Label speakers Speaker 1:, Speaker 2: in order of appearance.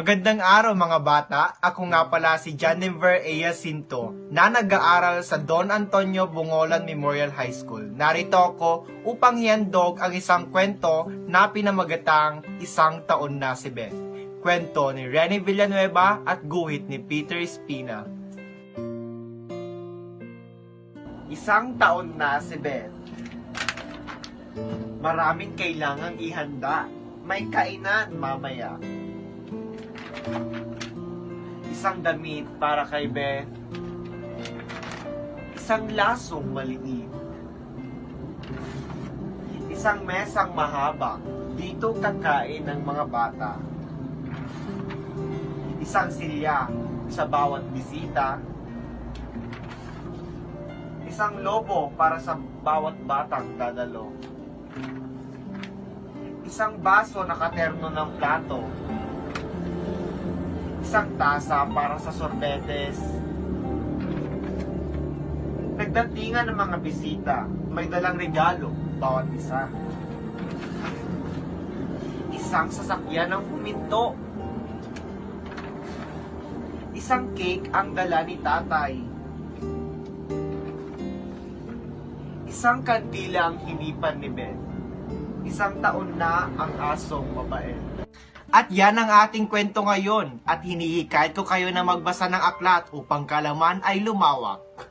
Speaker 1: Magandang araw mga bata. Ako nga pala si Janiver A. Jacinto na nag-aaral sa Don Antonio Bungolan Memorial High School. Narito ako upang hiandog ang isang kwento na pinamagatang Isang Taon na si Beth. Kwento ni Renny Villanueva at guhit ni Peter Espina. Isang taon na si Beth. Maraming kailangang ihanda. May kainan mamaya. Isang damit para kay Beth. Isang lasong maliit. Isang mesang mahaba. Dito kakain ng mga bata. Isang silya sa bawat bisita. Isang lobo para sa bawat batang dadalo. Isang baso na katerno ng plato isang tasa para sa sorbetes. Nagdatingan ng mga bisita, may dalang regalo, bawat isa. Isang sasakyan ng huminto. Isang cake ang dala ni tatay. Isang kandila ang hinipan ni Beth. Isang taon na ang asong babae. At yan ang ating kwento ngayon at hinihikayat ko kayo na magbasa ng aklat upang kalaman ay lumawak.